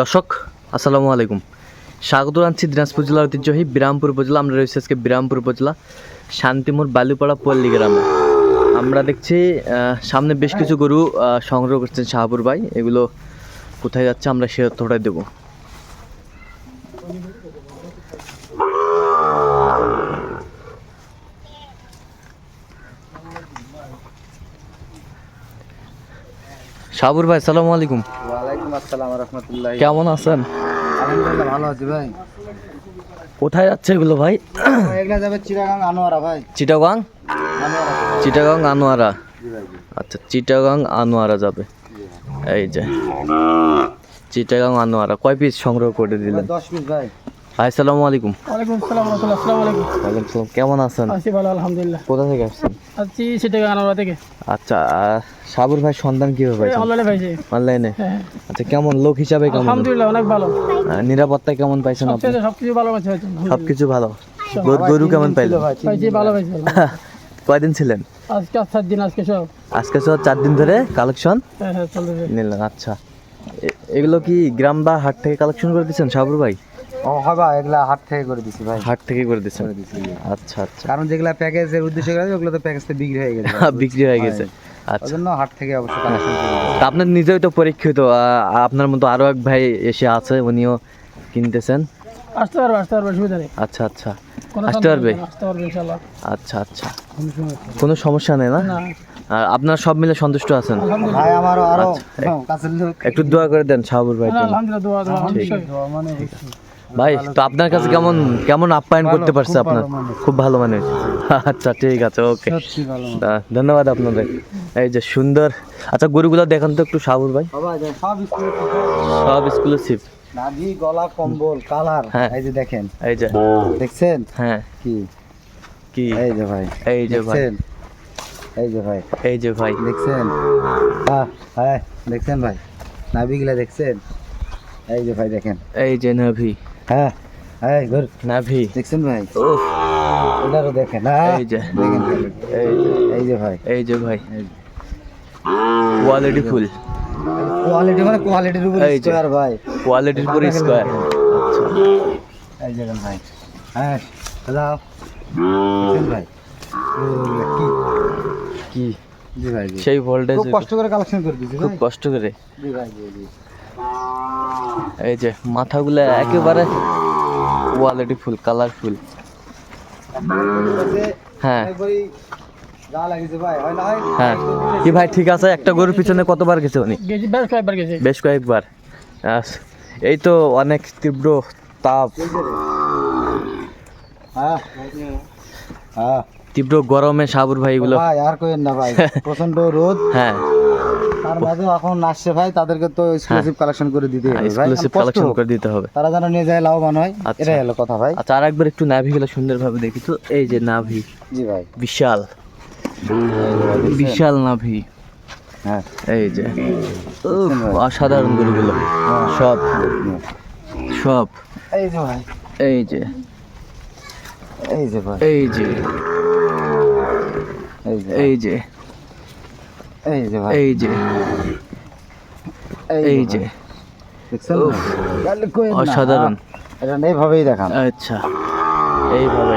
দর্শক, আসসালামু আলাইকুম। স্বাগত জানাচ্ছি দিনাজপুর জেলার ঐতিহ্যবাহী বিরামপুর উপজেলা। আমরা রয়েছি আজকে বিরামপুর উপজেলা শান্তিমোর বালুপাড়া পল্লী গ্রামে আমরা দেখছি সামনে বেশ কিছু গরু সংগ্রহ করছেন শাহাবুর ভাই। এগুলো কোথায় যাচ্ছে আমরা সে তথ্যটাই দেবো। শাহাবুর ভাই সালামু আলাইকুম। আসসালাম রহমতুল্লাহ। কেমন আছেন? আলহামদুলিল্লাহ ভালো আছি ভাই। কোথায় যাচ্ছে এগুলো ভাই? এগুলা যাবে চিটাগাং আনোয়ারা ভাই। চিটাগাং? চিটাগাং আনোয়ারা। আচ্ছা চিটাগাং আনোয়ারা যাবে। এই যে। চিটাগাং আনোয়ারা। কয় পিস সংগ্রহ করে দিলেন? দশ পিস ভাই। আসসালামু আলাইকুম। ওয়ালাইকুম আসসালাম রহমতুল্লাহ। আসসালামু আলাইকুম। ওয়ালাইকুম সালাম। কেমন আছেন? আছি ভালো আলহামদুলিল্লাহ। কোথা থেকে আসছেন? আছি সেটা আনোয়ারা থেকে। আচ্ছা সাবুর ভাই সন্ধান কীভাবে পাইছেন? অনলাইনে পাইছি। অনলাইনে হ্যাঁ আচ্ছা কেমন লোক হিসাবে কেমন? আলহামদুলিল্লাহ অনেক ভালো। নিরাপত্তা কেমন পাইছেন আপনি? সবকিছু ভালো পাইছি সবকিছু ভালো। গরু কেমন পাইলেন? পাইছি ভালো পাইছি কয়দিন ছিলেন? আজকে আর চার দিন আজকে সব। আজকে সব চার দিন ধরে কালেকশন? হ্যাঁ হ্যাঁ নিলেন আচ্ছা। এগুলো কি গ্রাম বা হাট থেকে কালেকশন করে দিচ্ছেন সাবুর ভাই? ও হবা এগুলা হাট থেকে করে দিছি ভাই। হাট থেকে করে দিচ্ছেন করে দিছি আচ্ছা আচ্ছা। কারণ যেগুলা প্যাকেজের উদ্দেশ্যে ওগুলো তো বিক্রি হয়ে গেছে। বিক্রি হয়ে গেছে। আচ্ছা। জন্য হাট থেকে অবশ্যই কালেকশন তা আপনার নিজেও তো পরীক্ষিত আপনার মতো আরও এক ভাই এসে আছে উনিও কিনতেছেন। আসতে পারব আসতে পারব অসুবিধা নেই। আচ্ছা আচ্ছা। আসতে পারবে? আসতে আচ্ছা আচ্ছা। কোনো সমস্যা নেই। না? আর আপনার সব মিলে সন্তুষ্ট আছেন? ভাই আমারও আরও আচ্ছা। হ্যাঁ, কাছের লোক। একটু দোয়া করে দেন শাহাবুর ভাই আলহামদুলিল্লাহ দোয়া দোয়া। মানে ভাই তো আপনার কাছে কেমন কেমন আপ্যায়ন করতে পারছে আপনার? খুব ভালো মানুষ। আচ্ছা ঠিক আছে ওকে। ধন্যবাদ আপনাদের। এই যে সুন্দর আচ্ছা গরুগুলো দেখান তো একটু শাহাবুর ভাই। সব স্কুলে সব এক্সক্লুসিভ নাভি গলা কম্বল কালার। হ্যাঁ। এই যে দেখেন। এই যে। দেখছেন? হ্যাঁ। কি? কি? এই যে ভাই। এই যে ভাই। এই যে ভাই। এই যে ভাই। দেখছেন? হ্যাঁ দেখছেন ভাই? নাভিগুলা দেখছেন? এই যে ভাই দেখেন। এই যে নাভি। হ্যাঁ ঘর নাভি। দেখছেন ভাই? দেখেন। এই যে। দেখেন। এই এই যে ভাই। এই যে ভাই। কোয়ালিটি ফুল কোয়ালিটি মানে কোয়ালিটির উপর এই স্কোয়ার ভাই। কোয়ালিটির পুরো স্কোয়ার এই দেখেন ভাই। হ্যাঁ ভাই? কি? কি? জি ভাই সেই ভোল্টেজ খুব কষ্ট করে কালেকশন করে দিয়েছি খুব কষ্ট করে। জি ভাই জি জি। এই যে মাথাগুলো একেবারে কোয়ালিটি ফুল কালারফুল হ্যাঁ। হয়। কি ভাই ঠিক আছে? একটা গরুর পিছনে কতবার গেছে উনি? বেশ কয়েকবার এই তো অনেক তীব্র তাপ। তীব্র গরমে সাবুর ভাই এগুলো আর কইেন না ভাই। প্রচণ্ড রোদ। হ্যাঁ। তার মাঝে এখন আসছে ভাই তাদেরকে তো এক্সক্লুসিভ কালেকশন করে দিতে হবে এক্সক্লুসিভ কালেকশন করে দিতে হবে। তারা যেন নিয়ে যায় লাভবান হয় আচ্ছা। এটাই হলো কথা ভাই। আচ্ছা আর একবার একটু নাভিগুলো সুন্দরভাবে দেখি তো। এই যে নাভি। জি ভাই। বিশাল। বিশাল নাভি। হ্যাঁ। এই যে। অসাধারণ গরুগুলো। সব। সব। এই যে ভাই। এই যে। এই যে ভাই। এই যে। এই যে। এই যে এই যে। ভাই এই যে অসাধারণ। এটা এইভাবেই দেখান। আচ্ছা এইভাবে।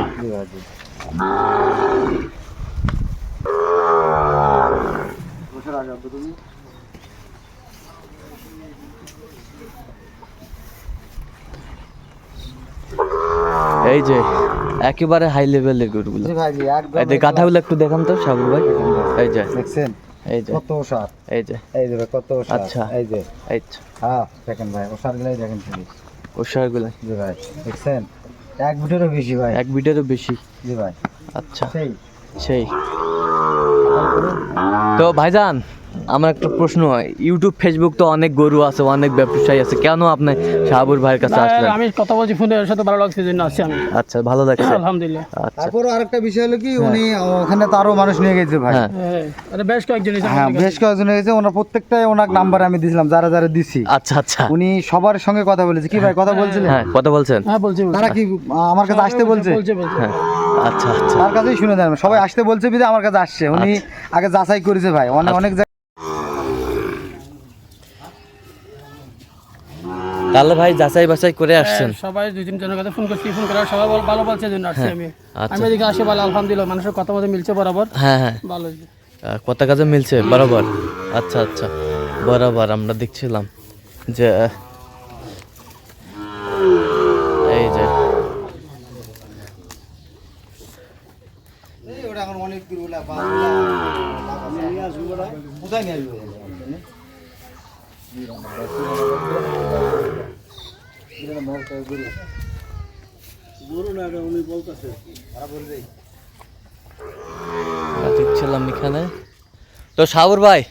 এই যে একেবারে হাই লেভেলের গরুগুলো। গাথাগুলো একটু দেখান তো সাবুর ভাই। এই যে। দেখছেন? এই যে। কত ওষার? এই যে। এই যে কত ওষার? আচ্ছা। এই যে। এই যে হ্যাঁ দেখেন ভাই ওষার গুলাই দেখেন শুধু গুলাই জি ভাই দেখছেন? এক বুটেরও বেশি ভাই। এক বিটেরও বেশি। জি ভাই। আচ্ছা। সেই। সেই। তো ভাইজান আমার একটা প্রশ্ন হয় ইউটিউব ফেসবুক তো অনেক গরু আছে অনেক ব্যবসায়ী আছে। কেন আপনি শাহাবুর ভাইয়ের কাছে আসলেন? আমি কথা বলছি ফোনে ওর সাথে ভালো লাগছে জন্য আসছি আমি। আচ্ছা ভালো লাগছে? আলহামদুলিল্লাহ। আচ্ছা। তারপরও আরেকটা বিষয় হলো কি উনি ওখানে তো আরও মানুষ নিয়ে গেছে ভাই। হ্যাঁ। হ্যাঁ আরে বেশ কয়েকজন এসে হ্যাঁ বেশ কয়েকজন গেছে ওনার প্রত্যেকটাই ওনার নাম্বার আমি দিছিলাম যারা যারা দিছি। আচ্ছা আচ্ছা। উনি সবার সঙ্গে কথা বলেছে। কি ভাই কথা বলছিলেন? হ্যাঁ কথা বলছেন। হ্যাঁ বলছি। তারা কি আমার কাছে আসতে বলছে বলছে? বলছে হ্যাঁ আচ্ছা আচ্ছা। তার কাছেই শুনে দেন। সবাই আসতে বলছে বিধে আমার কাছে আসছে। উনি আগে যাচাই করেছে ভাই। অনেক অনেক তাহলে ভাই যাচাই বাছাই করে আসছেন। হ্যাঁ, সবাই দুই তিন জনের কাছে ফোন করছি ফোন করে সবাই বল- ভালো বলছে জন্য আসছি আমি। আচ্ছা। আমি এদিকে আসি ভালো আলহামদুলিল্লাহ মানুষের কথা মতো মিলছে বরাবর। হ্যাঁ হ্যাঁ। ভালো কত কাজে মিলছে বরাবর। আচ্ছা আচ্ছা। বরাবর আমরা দেখছিলাম যে এই যে। এই ওটা এখন অনেক দূর ওলা বা কোথায় নিয়ে আসব আমরা দেখছিলাম এখানে। তো সাবর ভাই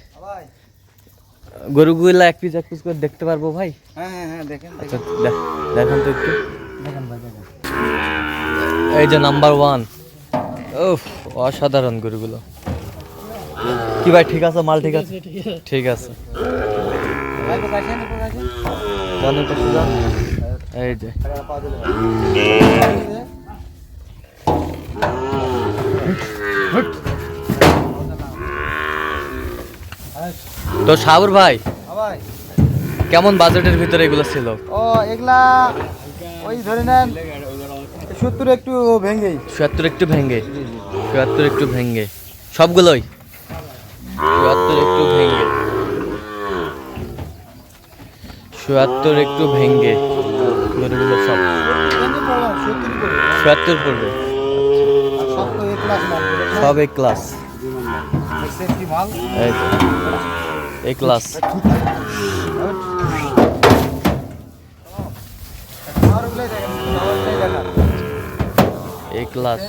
গরুগুলা এক পিস এক পিস করে দেখতে পারব ভাই? হ্যাঁ হ্যাঁ হ্যাঁ দেখেন আচ্ছা দেখ- দেখান তো একটু। দেখেন ভাই দেখেন। এই যে নাম্বার ওয়ান উফ অসাধারণ গরুগুলো। কি ভাই ঠিক আছে মাল ঠিক আছে? ঠিক আছে ঠিক আছে। এই যে। তো সাবর ভাই কেমন বাজেটের ভিতরে এগুলো ছিল? ও এগুলা ওই ধরে নেন সত্তর একটু ভেঙেই চুয়াত্তর একটু ভেঙ্গে চুয়াত্তর একটু ভেঙ্গে সবগুলোই? চুয়াত্তর একটু ভেঙ্গে চুয়াত্তর একটু ভেঙ্গে গরুগুলো সব। চুয়াত্তর পড়বে। সব এক ক্লাস। এই ক্লাস। এই ক্লাস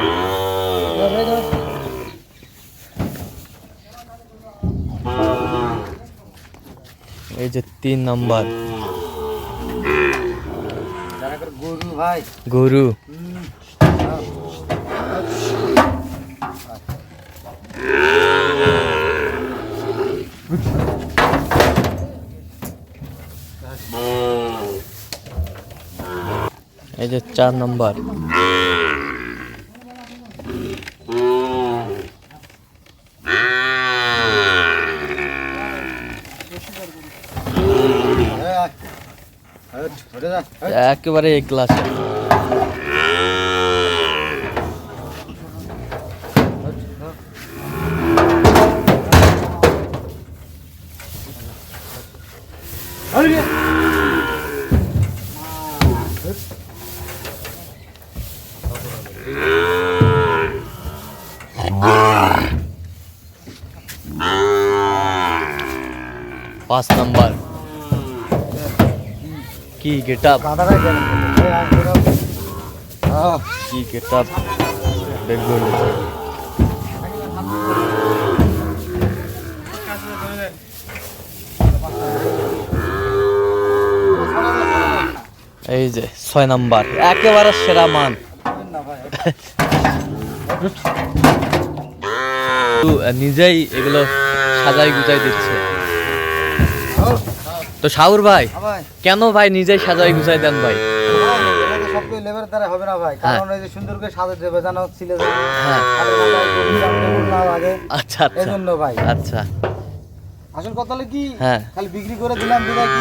আর ওগুলাই দেখেন ওগুলাই দেখান এই ক্লাস এই যে তিন নাম্বার যারা করে গরু ভাই গরু এই যে চার নাম্বার একেবারে এই ক্লাসে পাঁচ কি গেট আপ কি গেট আপ এই যে, ছয় নাম্বার, একেবারে সেরা মান। নিজেই এগুলো সাজাই গুজাই দিচ্ছে। তো শাহুর ভাই হ্যাঁ কেন ভাই নিজেই সাজাই গুজাই দেন ভাই? লেবারের দ্বারা হবে না ভাই। হ্যাঁ। কারণ এই যে সুন্দর করে সাজা দেবে যেন ছিলে যায়। হ্যাঁ। আর মাথায় গভীর আঙুল না লাগে আচ্ছা আচ্ছা। ভাই। আচ্ছা। আসল কথা হলো কি হ্যাঁ। খালি বিক্রি করে দিলাম বিদায় কি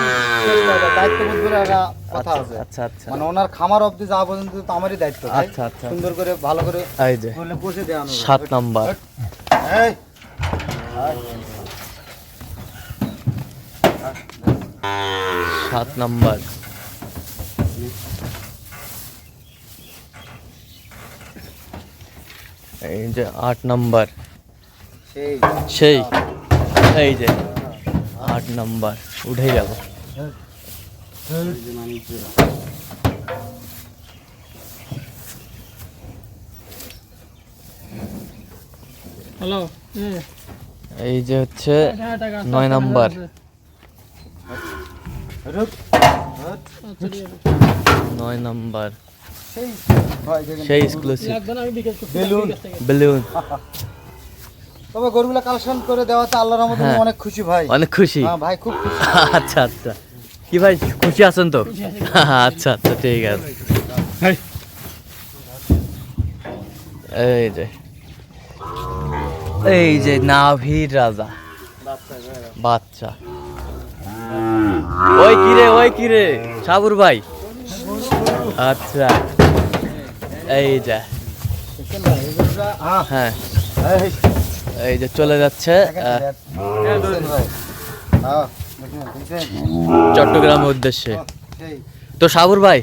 দায়িত্ব বোধ করে একটা কথা আছে। আচ্ছা আচ্ছা। মানে ওনার খামার অবধি যাওয়া পর্যন্ত তো আমারই দায়িত্ব আচ্ছা, আচ্ছা। সুন্দর করে ভালো করে এই যে। করলে দেওয়া সাত নাম্বার। এই। সাত নাম্বার। এই যে আট নাম্বার। সেই। সেই। এই যে আট নাম্বার। উঠে গেল হ্যালো হ্যাঁ এই যে হচ্ছে নয় নাম্বার। আছে। রুক। আচ্ছা, ঠিক আছে। নয় নাম্বার। সেই এক্সক্লুসিভ লাগবে না, আমি বিকাশ করছি, বেলুন। বেলুন। তবে গরুগুলা কালেকশন করে দেওয়াতে আল্লাহর রহমতে হ্যাঁ। অনেক খুশি ভাই। অনেক খুশি? হ্যাঁ ভাই খুব খুশি। আচ্ছা আচ্ছা। কি ভাই খুশি আছেন তো? আচ্ছা আচ্ছা ঠিক আছে। এই যে। এই যে নাভির রাজা। বাচ্চা। ওই কিরে ওই কিরে সাবুর ভাই। আচ্ছা এই যে। হ্যাঁ এই, যে চলে যাচ্ছে। চট্টগ্রামের উদ্দেশ্যে। তো সাবুর ভাই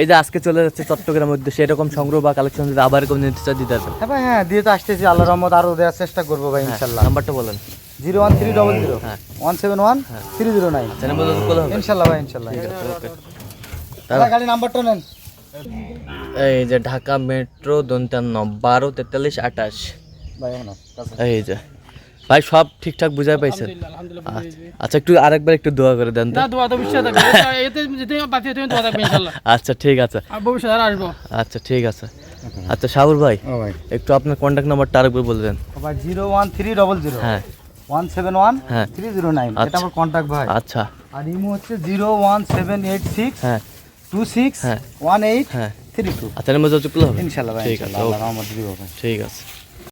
এই যে আজকে চলে যাচ্ছে চট্টগ্রামের উদ্দেশ্যে এরকম সংগ্রহ বা কালেকশন যদি আবার কোনো নিতে চান দিতে হ্যাঁ হ্যাঁ দিয়ে তো আসতেছি আল্লাহ রহমত আরও দেওয়ার চেষ্টা করব ভাই হ্যাঁ, ইনশাল্লাহ। নাম্বারটা বলেন। Zero one three double zero. হ্যাঁ। One seven one three zero nine. হবে ইনশাল্লাহ ভাই ইনশাল্লাহ। গাড়ি নাম্বারটা নেন। এই যে ঢাকা মেট্রো দন্তান্ন বারো তেতাল্লিশ আঠাশ। এই যে। ভাই সব ঠিকঠাক বুঝাই পাইছেন। আলহামদুলিল্লাহ আলহামদুলিল্লাহ আচ্ছা, আচ্ছা একটু আরেকবার একটু দোয়া করে দেন ইনশাল্লাহ। আচ্ছা ঠিক আছে। আর ভবিষ্যতে আর আসব। আচ্ছা ঠিক আছে। আচ্ছা সাবুর ভাই একটু আপনার কন্ট্যাক্ট নাম্বারটা আরেকবার বলে দেন। Zero one three double zero. হ্যাঁ। ওয়ান সেভেন ওয়ান হ্যাঁ। Three zero nine. এটা আচ্ছা। আমার কন্ট্যাক্ট ভাই। আচ্ছা। আর ইমো হচ্ছে zero one seven eight six হ্যাঁ। টু সিক্স হ্যাঁ। ওয়ান এইট হ্যাঁ। Three two. আচ্ছা হবে ইনশাল্লাহ ভাই আছে ঠিক আছে।